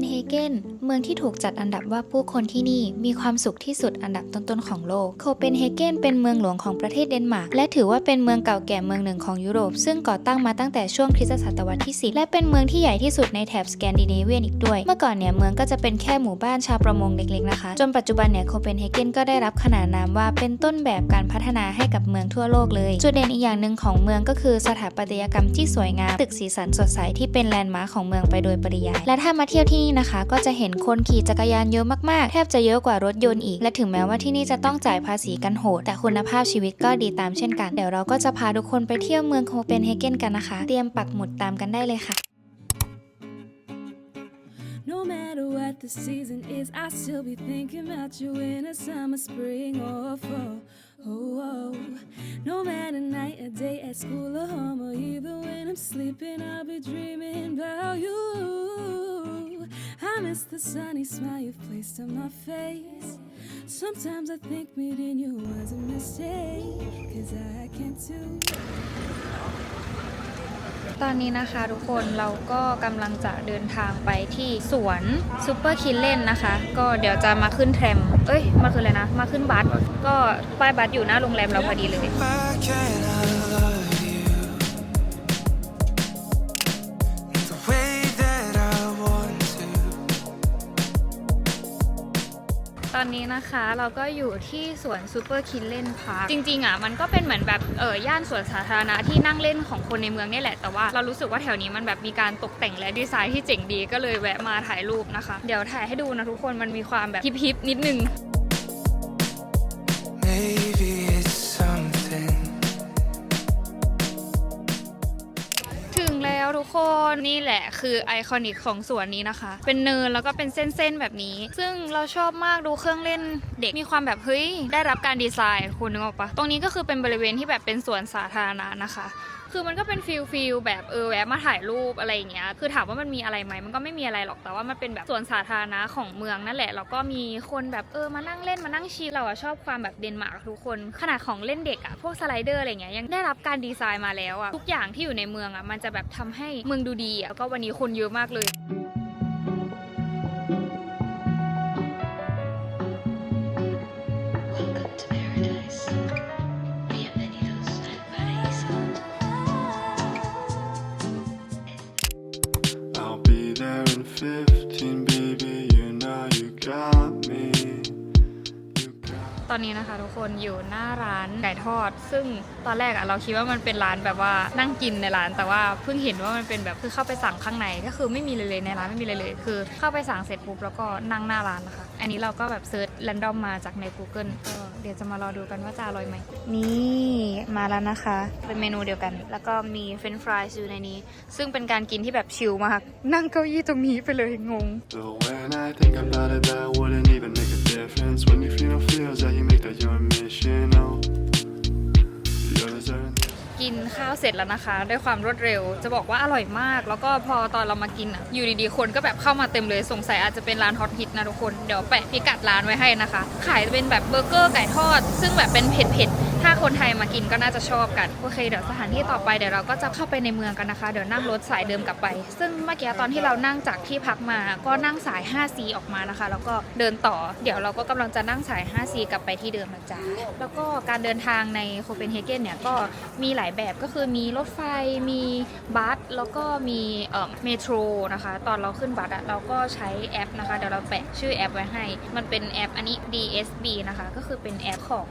นเฮเกน เมืองที่ถูกจัดอันดับว่าผู้คนที่นี่มีความสุขที่สุดอันดับต้นๆของโลก โคเปนเฮเกนเป็นเมืองหลวงของประเทศเดนมาร์กและถือว่าเป็นเมืองเก่าแก่เมืองหนึ่งของยุโรป ซึ่งก่อตั้งมาตั้งแต่ช่วงคริสตศตวรรษที่ 10 และเป็นเมืองที่ใหญ่ที่สุดในแถบสแกนดิเนเวียนอีกด้วย เมื่อก่อนเนี่ยเมืองก็จะเป็นแค่หมู่บ้านชาวประมงเล็กๆนะคะ จนปัจจุบันเนี่ยโคเปนเฮเกนก็ได้รับขนานนามว่าเป็นต้นแบบการพัฒนาให้กับเมืองทั่วโลกเลย จุดเด่นอีกอย่างหนึ่งของเมืองก็คือสถาปัตยกรรมที่สวยงาม ตึกสีสันสดใสที่เป็นแลนด์มาร์คของเมืองไปโดยปริยาย และถ้ามาเที่ยวที่นี่นะคะ ก็จะเห็นคนขี่จักรยานเยอะมากๆ แทบจะเยอะกว่ารถยนต์อีก และถึงแม้ว่าที่นี่จะต้องจ่ายภาษีกันโหด แต่คุณภาพชีวิตก็ดีตามเช่นกัน เดี๋ยวเราก็จะพาทุกคนไปเที่ยวเมืองโคเปนเฮเกนกันนะคะ เตรียมปักหมุดตามกันได้เลยค่ะ No matter what the season is, I still be thinking about you in a summer, spring, or fall. Oh, oh. No matter night or day at school or home, or even when I'm sleeping, I'll be dreaming about you. I miss the sunny smile you've placed on my face. Sometimes I think meeting you was a mistake, cause I can't do. ตอนนี้นะคะทุกคนเราก็กำลังจะเดินทางไปที่สวนซูเปอร์คินเลนนะคะ ก็เดี๋ยวจะมาขึ้นแทรมเอ้ย มาขึ้นเลยนะ มาขึ้นบัสก็ป้ายบัสอยู่หน้าโรงแรมเราพอดีเลย Why can't I ตอนนี้นะคะเราก็อยู่ที่สวนซูเปอร์คินเล่นพาร์คจริงๆอะมันก็เป็นเหมือนแบบเออย่านสวนสาธารณะที่นั่งเล่นของคนในเมืองนี่แหละแต่ว่าเรารู้สึกว่าแถวนี้มันแบบมีการตกแต่งและดีไซน์ที่เจ๋งดีก็เลยแวะมาถ่ายรูปนะคะ เดี๋ยวถ่ายให้ดูนะทุกคนมันมีความแบบฮิปๆนิดนึง คนนี่แหละคือไอคอนิกของสวนนี้นะคะ เป็นเนินแล้วก็เป็นเส้นๆแบบนี้ ซึ่งเราชอบมากดูเครื่องเล่นเด็กมีความแบบเฮ้ยได้รับการดีไซน์คุณนึกออกปะตรงนี้ก็คือเป็นบริเวณที่แบบเป็นสวนสาธารณะนะคะ คือมันก็เป็นฟิลฟิลแบบเออแวะมาถ่ายรูปอะไรอย่างเงี้ย คือถามว่ามันมีอะไรไหมมันก็ไม่มีอะไรหรอก แต่ว่ามันเป็นแบบสวนสาธารณะของเมืองนั่นแหละ แล้วก็มีคนแบบเออมานั่งเล่นมานั่งชิลเราอะชอบความแบบเดนมาร์กทุกคน ขนาดของเล่นเด็กอะพวกสไลเดอร์อะไรเงี้ยยังได้รับการดีไซน์มาแล้วอะทุกอย่างที่อยู่ในเมืองอะมันจะแบบทำให้เมืองดูดีอะแล้วก็วันนี้คนเยอะมากเลย คะทุกคนอยู่หน้าร้านไก่ทอด ซึ่งตอนแรกอะเราคิดว่ามันเป็นร้านแบบว่านั่งกินในร้าน แต่ว่าเพิ่งเห็นว่ามันเป็นแบบคือเข้าไปสั่งข้างในก็คือไม่มีเลยเลยในร้านไม่มีเลยเลย คือเข้าไปสั่งเสร็จปุ๊บแล้วก็นั่งหน้าร้านนะคะ อันนี้เราก็แบบเซิร์ชแรนดอมมาจากใน Google ก็เดี๋ยวจะมารอดูกันว่าจะอร่อยไหมนี่มาแล้วนะคะ เป็นเมนูเดียวกัน แล้วก็มีเฟรนช์ฟรายอยู่ในนี้ ซึ่งเป็นการกินที่แบบชิลมาก นั่งเก้าอี้ตรงนี้ไปเลยงง So when I think about it, that wouldn't even make a difference. When you feel no feels that you make that your mission. Oh. กินข้าวเสร็จแล้วนะคะ ด้วยความรวดเร็ว จะบอกว่าอร่อยมาก แล้วก็พอตอนเรามากินอะอยู่ดีๆคนก็แบบเข้ามาเต็มเลยสงสัยอาจจะเป็นร้านฮอตฮิตนะทุกคนเดี๋ยวแปะพิกัดร้านไว้ให้นะคะ ขายเป็นแบบเบอร์เกอร์ไก่ทอด ซึ่งแบบเป็นเผ็ดๆถ้าคนไทยมากินก็น่าจะชอบกันโอเคเดี๋ยวสถานที่ต่อไปเดี๋ยวเราก็จะเข้าไปในเมืองกันนะคะเดี๋ยวนั่งรถสายเดิมกลับไป ซึ่งเมื่อกี้ตอนที่เรานั่งจากที่พักมาก็นั่งสาย 5C ออกมานะคะ แล้วก็เดินต่อ เดี๋ยวเราก็กำลังจะนั่งสาย 5C กลับไปที่เดิมนะจ๊ะแล้วก็การเดินทางในโคเปนเฮเกนเนี่ยก็มีหลายแบบก็คือมีรถไฟมีบัสแล้วก็มีเอ่อเมโทรนะคะ ตอนเราขึ้นบัสอะเราก็ใช้แอปนะคะเดี๋ยวเราแปะชื่อแอปไว้ให้ มันเป็นแอปอันนี้ DSB นะคะ ก็คือเป็นแอปของ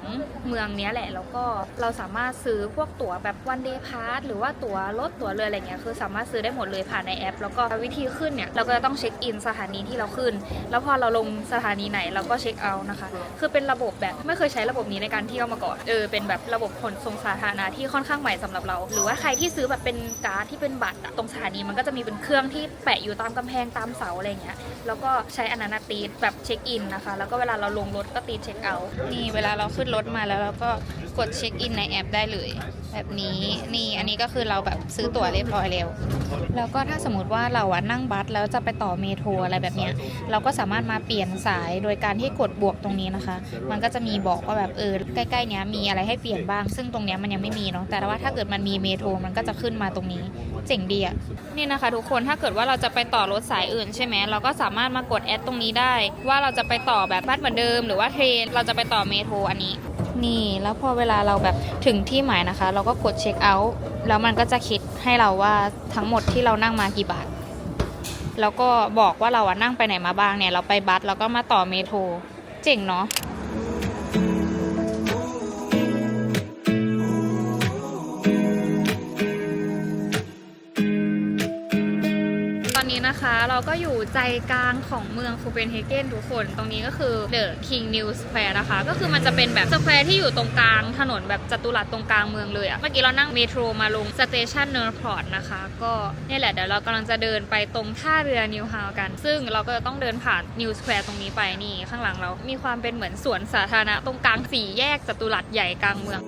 เมืองนี้แหละ แล้วก็เราสามารถซื้อพวกตั๋วแบบวันเดย์พาสหรือว่าตั๋วรถตั๋วเรืออะไรเงี้ยคือสามารถซื้อได้หมดเลยผ่านในแอป แล้วก็วิธีขึ้นเนี่ยเราก็จะต้องเช็คอินสถานีที่เราขึ้น แล้วพอเราลงสถานีไหนเราก็เช็คเอาท์นะคะ คือเป็นระบบแบบไม่เคยใช้ระบบนี้ในการเที่ยวมาก่อนเออเป็นแบบระบบขนส่งสาธารณะที่ค่อนข้างหม่สำหรับเรา หรือว่าใครที่ซื้อแบบเป็นการ์ดที่เป็นบัตรตรงสถานีมันก็จะมีเป็นเครื่องที่แปะอยู่ตามกำแพงตามเสาอะไรอย่างเงี้ยแล้วก็ใช้อันนั้นตีแบบเช็คอินนะคะ แล้วก็เวลาเราลงรถก็ตีเช็คเอาท์นี่เวลาเราขึ้นรถมาแล้วเราก็กดเช็คอินในแอปได้เลย แบบนี้นี่อันนี้ก็คือเราแบบซื้อตั๋วเรียบร้อยแล้ว แล้วก็ถ้าสมมติว่าเราอะนั่งบัสแล้วจะไปต่อเมโทรอะไรแบบเนี้ยเราก็สามารถมาเปลี่ยนสายโดยการที่กดบวกตรงนี้นะคะ มันก็จะมีบอกว่าแบบเออใกล้ๆเนี้ยมีอะไรให้เปลี่ยนบ้าง ซึ่งตรงเนี้ยมันยังไม่มีเนาะแต่ว่าถ้าเกิดมันมีเมโทรมันก็จะขึ้นมาตรงนี้ เจ๋งดีอะนี่นะคะ ทุกคนถ้าเกิดว่าเราจะไปต่อรถสายอื่นใช่ไหมเราก็สามารถมากดแอดตรงนี้ได้ ว่าเราจะไปต่อแบบบัสเหมือนเดิม หรือว่าเทรนเราจะไปต่อเมโทรอันนี้ นี่แล้วพอเวลาเราแบบถึงที่หมายนะคะ เราก็กดเช็คเอาท์แล้วมันก็จะคิดให้เราว่าทั้งหมดที่เรานั่งมากี่บาทแล้วก็บอกว่าเราอะนั่งไปไหนมาบ้างเนี่ยเราไปบัสแล้วก็มาต่อเมโทรเจ๋งเนาะ นี้นะคะ เราก็อยู่ใจกลางของเมืองโคเปนเฮเกนทุกคน ตรงนี้ก็คือ The King New Square นะคะ ก็คือมันจะเป็นแบบสแควร์ที่อยู่ตรงกลางถนนแบบจัตุรัสตรงกลางเมืองเลยอะเมื่อกี้เรานั่งเมโทรมาลงสเตชันเนอร์พอร์ตนะคะ ก็นี่แหละเดี๋ยวเรากำลังจะเดินไปตรงท่าเรือนิวฮาวกัน ซึ่งเราก็จะต้องเดินผ่านนิวสแควร์ตรงนี้ไปนี่ข้างหลังเรา มีความเป็นเหมือนสวนสาธารณะตรงกลางสี่แยกจัตุรัสใหญ่กลางเมือง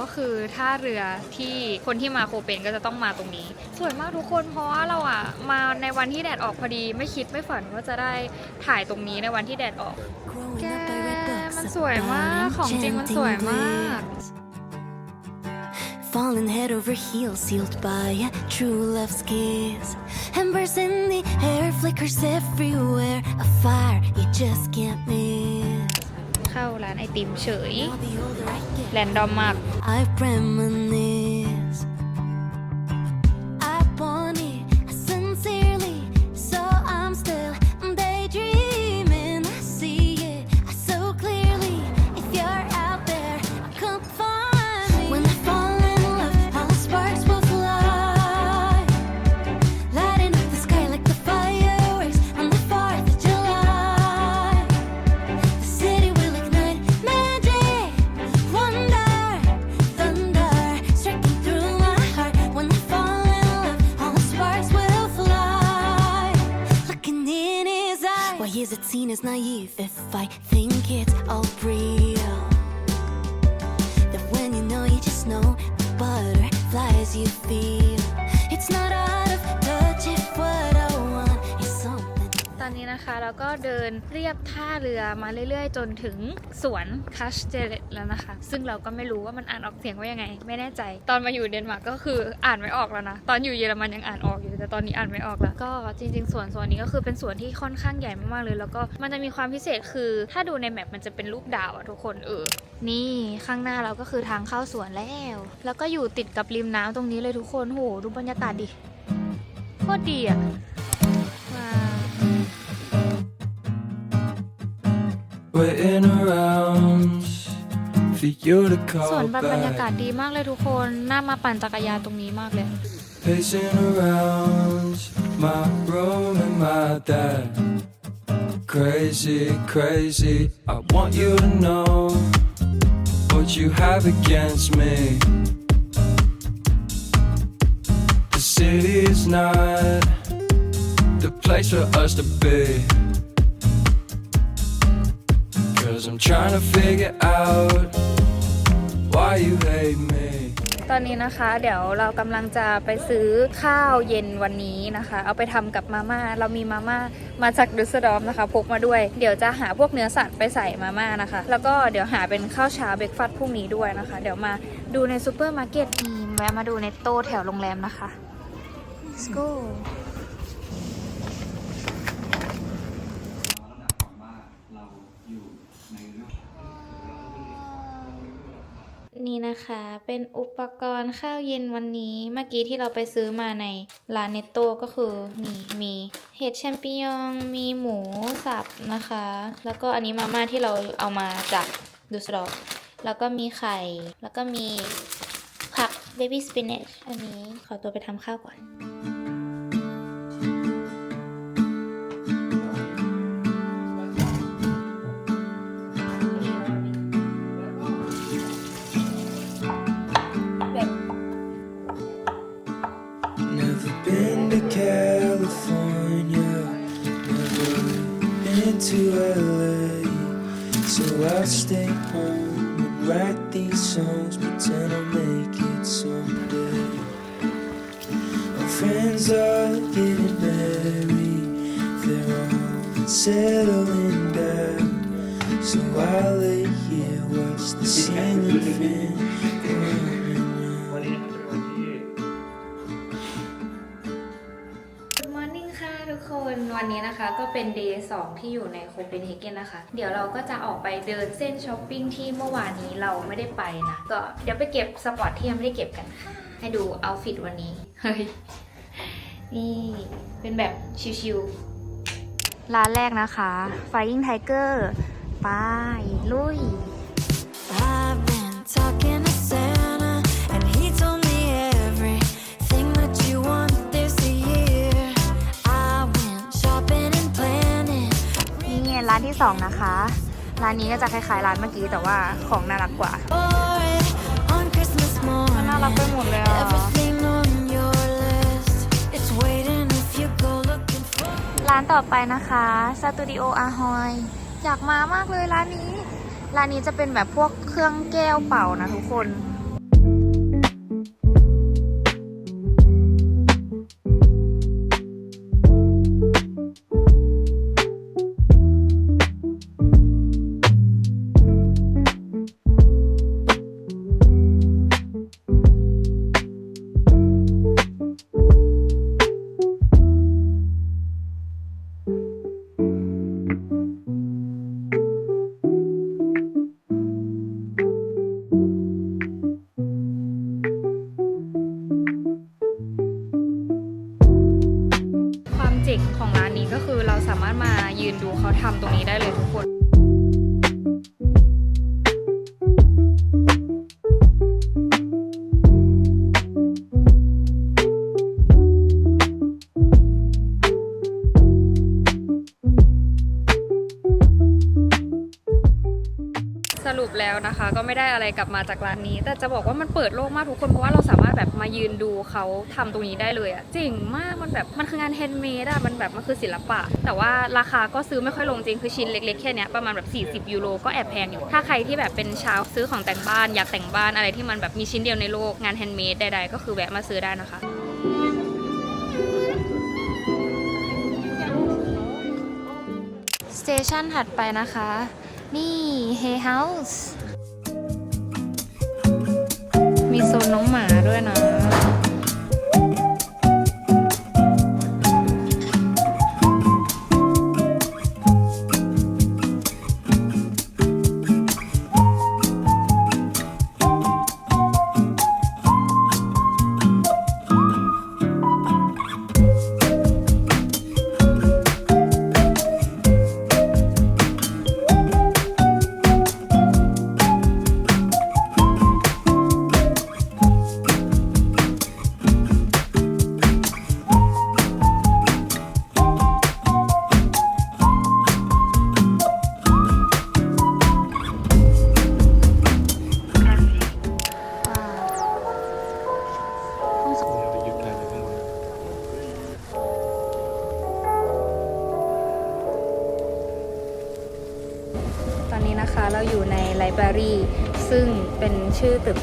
ก็คือท่าเรือที่คนที่มาโคเปนก็จะต้องมาตรงนี้ สวยมากทุกคนเพราะว่าเราอะมาในวันที่แดดออกพอดีไม่คิดไม่ฝันว่าจะได้ถ่ายตรงนี้ในวันที่แดดออกแกมันสวยมากของจริงมันสวยมาก fallen head over heels sealed by a true love's kiss embers in the air flickers everywhere a fire you just can't miss เข้าร้านไอติมเฉย Now the older I get, แรนดอมมาก butterflies you feel. นนี้นะคะเราก็เดินเรียบท่าเรือมาเรื่อยๆ จนถึงสวนคัชเจเลตแล้วนะคะ ซึ่งเราก็ไม่รู้ว่ามันอ่านออกเสียงว่ายังไง ไม่แน่ใจ ตอนมาอยู่เดนมาร์กก็คืออ่านไม่ออกแล้วนะ ตอนอยู่เยอรมันยังอ่านออกอยู่แต่ตอนนี้อ่านไม่ออกแล้ว ก็จริงๆสวนสวนนี้ก็คือเป็นสวนที่ค่อนข้างใหญ่มากๆเลย แล้วก็มันจะมีความพิเศษคือ ถ้าดูในแมปมันจะเป็นรูปดาวอะทุกคนเออ นี่ข้างหน้าเราก็คือทางเข้าสวนแล้ว แล้วก็อยู่ติดกับริมน้ำตรงนี้เลยทุกคนโหดูบรรยากาศดิโคตรดีอะ Waiting around for you to สวน call แบบบรรยากาศ back. ดีมากเลยทุกคน น่ามาปั่นจักรยานตรงนี้มากเลย Pacing around my room and my dad. Crazy, crazy. I want you to know what you have against me. The city is not the place for us to be. Cause I'm trying to figure out why you hate me. ตอนนี้นะคะเดี๋ยวเรากำลังจะไปซื้อข้าวเย็นวันนี้นะคะ เอาไปทำกับมาม่าเรามีมาม่ามาจากดุสเดอร์ฟนะคะพกมาด้วย เดี๋ยวจะหาพวกเนื้อสัตว์ไปใส่มาม่านะคะ แล้วก็เดี๋ยวหาเป็นข้าวเช้าเบรกฟาสต์พรุ่งนี้ด้วยนะคะ เดี๋ยวมาดูในซูเปอร์มาร์เก็ตมีแวะมาดูในโตแถวโรงแรมนะคะ let's go นี่นะคะ เป็นอุปกรณ์ข้าวเย็นวันนี้ เมื่อกี้ที่เราไปซื้อมาในร้านเนตโตก็คือนี่มีเห็ดแชมปิญองมีหมูสับนะคะ แล้วก็อันนี้มาม่าที่เราเอามาจากดูสดอกแล้วก็มีไข่ แล้วก็มีผักเบบี้สปินเนชอันนี้ขอตัวไปทำข้าวก่อน I'll stay home and write these songs, pretend I'll make it someday. I'll friends are getting married. They're all settling down. So I lay here, watch the ceiling fan วันนี้นะคะก็เป็น day 2ที่อยู่ในโคเปนเฮเกนนะคะ เดี๋ยวเราก็จะออกไปเดินเส้นช้อปปิ้งที่เมื่อวานนี้เราไม่ได้ไปนะ ก็เดี๋ยวไปเก็บสปอร์ตที่ยังไม่ได้เก็บกัน ให้ดูเอาฟิตวันนี้ เฮ้ย นี่เป็นแบบชิวๆร้านแรกนะคะ Flying Tiger ไปลุย I've been talking ร้านที่สองนะคะ ร้านนี้ก็จะคล้ายๆร้านเมื่อกี้แต่ว่าของน่ารักกว่า Boy, on Christmas น่ารักไป morning, หมดเลยอะ everything on your list. It's waiting if you go looking for. ร้านต่อไปนะคะสตูดิโออาฮอยอยากมามากเลยร้านนี้ ร้านนี้จะเป็นแบบพวกเครื่องแก้วเป่านะทุกคน อะไรกลับมาจากร้านนี้ แต่จะบอกว่ามันเปิดโลกมากทุกคนเพราะว่าเราสามารถแบบมายืนดูเขาทำตรงนี้ได้เลยอะเจ๋งมากมันแบบมันคืองานแฮนด์เมดอะมันแบบมันคือศิลปะ แต่ว่าราคาก็ซื้อไม่ค่อยลงจริงคือชิ้นเล็กๆแค่นี้ประมาณแบบ40ยูโรก็แอบแพงอยู่ถ้าใครที่แบบเป็นชาวซื้อของแต่งบ้านอยากแต่งบ้านอะไรที่มันแบบมีชิ้นเดียวในโลกงานแฮนด์เมดใดๆก็คือแวะมาซื้อได้นะคะสเตชันถัดไปนะคะ นี่ Hay House มีโซนน้องหมาด้วยนะ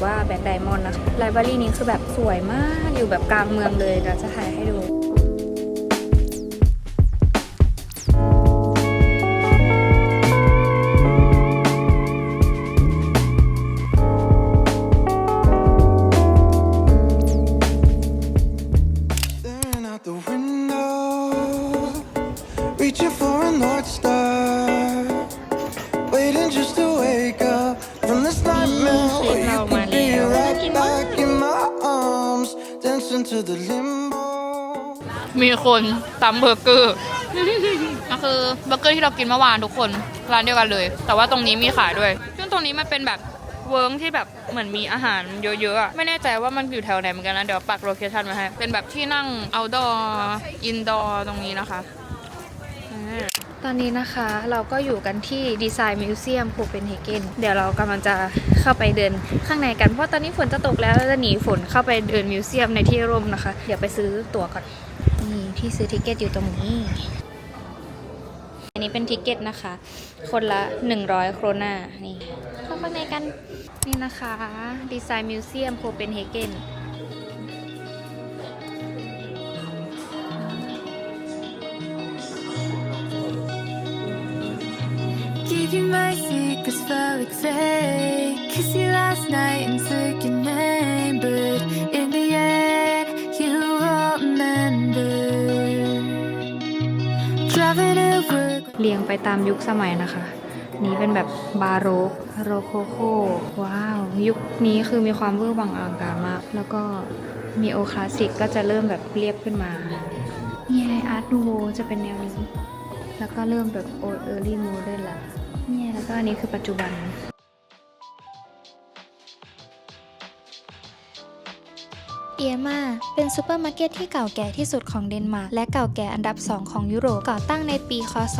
ว่าแบ็ k ไดมอนด์นะคะไลบรารีนี้คือแบบสวยมากอยู่แบบกลางเมืองเลยเราจะถ่ายให้ดู คนตำเบอร์เกอร์ก็คือเบอร์เกอร์ที่เรากินเมื่อวานทุกคนร้านเดียวกันเลย แต่ว่าตรงนี้มีขายด้วย ซึ่งตรงนี้มันเป็นแบบเวิร์กที่แบบเหมือนมีอาหารเยอะๆอะไม่แน่ใจว่ามันอยู่แถวไหนเหมือนกันนะ เดี๋ยวปักโลเคชั่นมาให้ เป็นแบบที่นั่ง outdoor indoor ตรงนี้นะคะตอนนี้นะคะเราก็อยู่กันที่ดีไซน์มิวเซียมโคเปนเฮเกนเดี๋ยวเรากำลังจะเข้าไปเดินข้างในกัน เพราะตอนนี้ฝนจะตกแล้วเราจะหนีฝนเข้าไปเดินมิวเซียมในที่ร่มนะคะ เดี๋ยวไปซื้อตั๋วก่อน ที่ซื้อทิเกตอยู่ตรงนี้ อันนี้เป็นทิเกตนะคะ คนละ 100 โครนานี่เข้าไปในกันนี่นะคะดีไซน์มิวเซียมโคเปนเฮเกน เรียงไปตามยุคสมัยนะคะ นี้เป็นแบบบาโรกโรโคโคว้าว ยุคนี้คือมีความเวื่อวังอลังการมาก แล้วก็มีโอคลาสสิกก็จะเริ่มแบบเรียบขึ้นมานี่ไงอาร์ตนูโวจะเป็นแนวนี้ แล้วก็เริ่มแบบโอเออร์ลี่โมเดิร์นละเนี่ยแล้วก็อันนี้คือปัจจุบัน เอียมาเป็นซูเปอร์มาร์เก็ตที่เก่าแก่ที่สุดของเดนมาร์กและเก่าแก่อันดับ 2 ของยุโรปก่อตั้งในปี คศ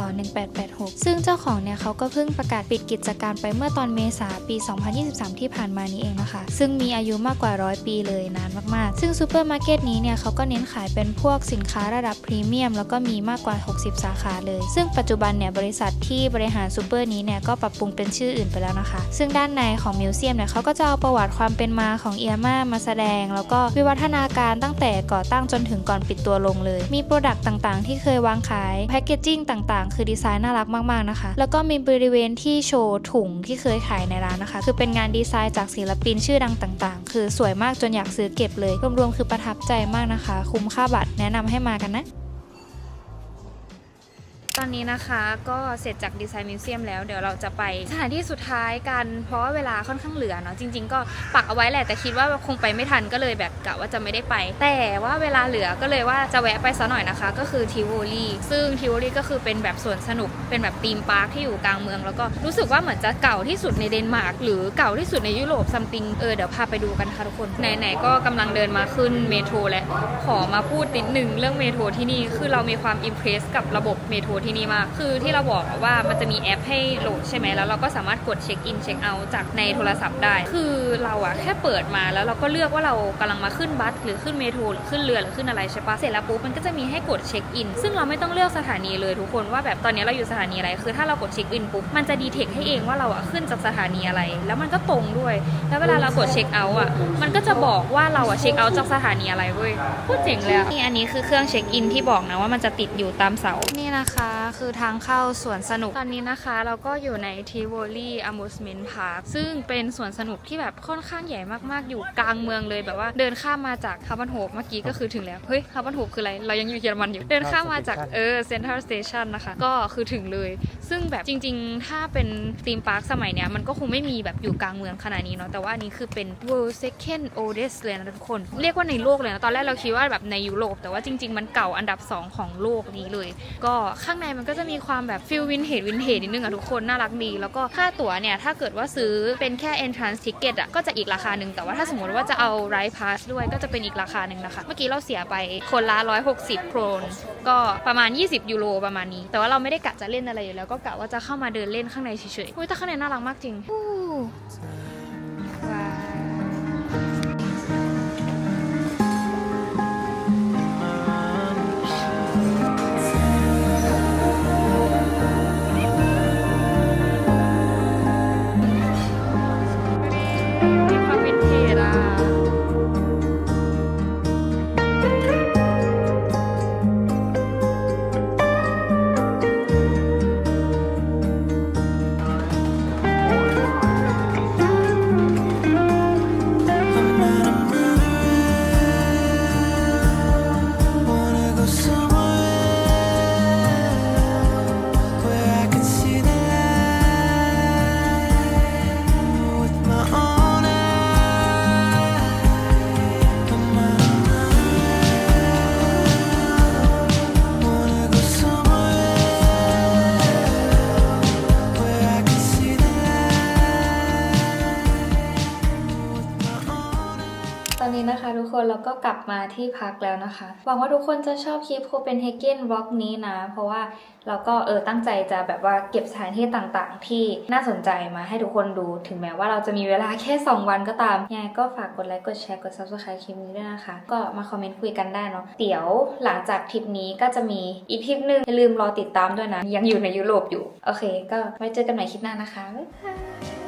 1886 ซึ่งเจ้าของเนี่ยเขาก็เพิ่งประกาศปิดกิจการไปเมื่อตอนเมษาปี 2023 ที่ผ่านมานี้เองนะคะ ซึ่งมีอายุมากกว่าร้อยปีเลยนานมากๆ ซึ่งซูเปอร์มาร์เก็ตนี้เนี่ยเขาก็เน้นขายเป็นพวกสินค้าระดับพรีเมียมแล้วก็มีมากกว่า 60 สาขาเลย ซึ่งปัจจุบันเนี่ยบริษัทที่บริหารซูเปอร์นี้เนี่ยก็ปรับปรุงเป็นชื่ออื่นไปแล้วนะคะ ซึ่งด้านในของมิวเซียมเนี่ยเขาก็จะเอาประวัติความเป็นมาของเอียมามาแสดงแล้วก็วิวัฒนาการตั้งแต่ก่อตั้งจนถึงก่อนปิดตัวลงเลย มีโปรดักต์ต่างๆ ที่เคยวางขาย แพคเกจจิ้งต่างๆ คือดีไซน์น่ารักมากๆนะคะ แล้วก็มีบริเวณที่โชว์ถุงที่เคยขายในร้านนะคะ คือเป็นงานดีไซน์จากศิลปินชื่อดังต่างๆ คือสวยมากจนอยากซื้อเก็บเลย รวมๆ คือประทับใจมากนะคะ คุ้มค่าบัตรแนะนำให้มากันนะ อนนี้นะคะก็เสร็จจากดีไซน์มิวเซียมแล้วเดี๋ยวเราจะไปสถานที่สุดท้ายกันเพราะว่าเวลาค่อนข้างเหลือเนาะจริง ๆ ก็ปักเอาไว้แหละแต่คิดว่าคงไปไม่ทันก็เลยแบบกะว่าจะไม่ได้ไป แต่ว่าเวลาเหลือก็เลยว่าจะแวะไปซะหน่อยนะคะ ก็คือทิวโวลีซึ่งทิวโวลีก็คือเป็นแบบสวนสนุกเป็นแบบธีมพาร์คที่อยู่กลางเมือง แล้วก็รู้สึกว่าเหมือนจะเก่าที่สุดในเดนมาร์กหรือเก่าที่สุดในยุโรปซัมติงเออเดี๋ยวพาไปดูกันค่ะทุกคนไหนๆก็กำลังเดินมาขึ้นเมโทรแล้วขอมาพูดนิดนึงเรื่องเมโทรที่นี่คือเรามีความอิมเพรสกับระบบเมโทรที่นี่มาก คือที่เราบอกว่ามันจะมีแอปให้โหลดใช่ไหมแล้วเราก็สามารถกดเช็คอินเช็คเอาท์จากในโทรศัพท์ได้ คือเราอะแค่เปิดมาแล้วเราก็เลือกว่าเรากำลังมาขึ้นบัสหรือขึ้นเมโทรหรือขึ้นเรือหรือขึ้นอะไรใช่ปะเสร็จแล้วปุ๊บมันก็จะมีให้กดเช็คอินซึ่งเราไม่ต้องเลือกสถานีเลยทุกคนว่าแบบตอนนี้เราอยู่สถานีอะไร คือถ้าเรากดเช็คอินปุ๊บมันจะดีเทคให้เองว่าเราอะขึ้นจากสถานีอะไร แล้วมันก็ตรงด้วย แล้วเวลาเรากดเช็คเอาท์อะมันก็จะบอกว่าเราอะเช็คเอาท์จากสถานีอะไรเว้ยพูดเจ๋งเลยอะนี่อันนี้คือเครื่องเช็คอินที่บอกนะว่ามันจะติดอยู่ตามเสานี่นะคะคือทางเข้าสวนสนุก ตอนนี้นะคะ เราก็อยู่ในทีโวลีอ m u s e m e n t Park ซึ่งเป็นสวนสนุกที่แบบค่อนข้างใหญ่มากๆ อยู่กลางเมืองเลยแบบว่าเดินข้ามมาจากคาร์บันโฮเมื่อกี้ก็คือถึงแล้ว เฮ้ยคาร์บันโฮคืออะไร เรายังอยู่เยอรมันอยู่ เดินข้ามมาจากเออเซ็นทรัลสเตชันนะคะ ก็คือถึงเลย ซึ่งแบบจริง ๆ ถ้าเป็นธีมพาร์คสมัยเนี้ยมันก็คงไม่มีแบบอยู่กลางเมืองขนาดนี้เนาะ แต่ว่าอันนี้คือเป็น world second oldest เลยนะทุกคน เรียกว่าในโลกเลยนะ ตอนแรกเราคิดว่าแบบในยุโรป แต่ว่าจริง ๆ มันเก่าอันดับ 2 ของโลกนี้เลย ก็ข้างในมันก็จะมีความแบบฟิลวินเทจวินเทจนิดนึงอะทุกคนน่ารักดีแล้วก็ค่าตั๋วเนี่ยถ้าเกิดว่าซื้อเป็นแค่ entrance ticket อะก็จะอีกราคาหนึ่งแต่ว่าถ้าสมมติว่าจะเอา ride pass ด้วยก็จะเป็นอีกราคาหนึ่งนะคะ เมื่อกี้เราเสียไปคนละ 160 โครนก็ประมาณ 20 ยูโรประมาณนี้ แต่ว่าเราไม่ได้กะจะเล่นอะไรอยู่แล้วก็กะว่าจะเข้ามาเดินเล่นข้างในเฉยๆอุ้ยแต่ข้างในน่ารักมากจริง ตอนนี้นะคะทุกคนเราก็กลับมาที่พักแล้วนะคะ หวังว่าทุกคนจะชอบคลิปโคเปนเฮเกนวอล์กนี้นะ เพราะว่าเราก็เออตั้งใจจะแบบว่าเก็บสถานที่ต่างๆ ที่น่าสนใจมาให้ทุกคนดู ถึงแม้ว่าเราจะมีเวลาแค่ 2 วันก็ตามยังไงก็ฝากกดไลค์ กดแชร์ กด subscribe คลิปนี้ด้วยนะคะ ก็มาคอมเมนต์คุยกันได้เนาะ เดี๋ยวหลังจากทริปนี้ก็จะมีอีกทริปหนึงอย่าลืมรอติดตามด้วยนะ ยังอยู่ในยุโรปอยู่ โอเค ก็ไว้เจอกันใหม่คลิปหน้านะคะบ๊ายบาย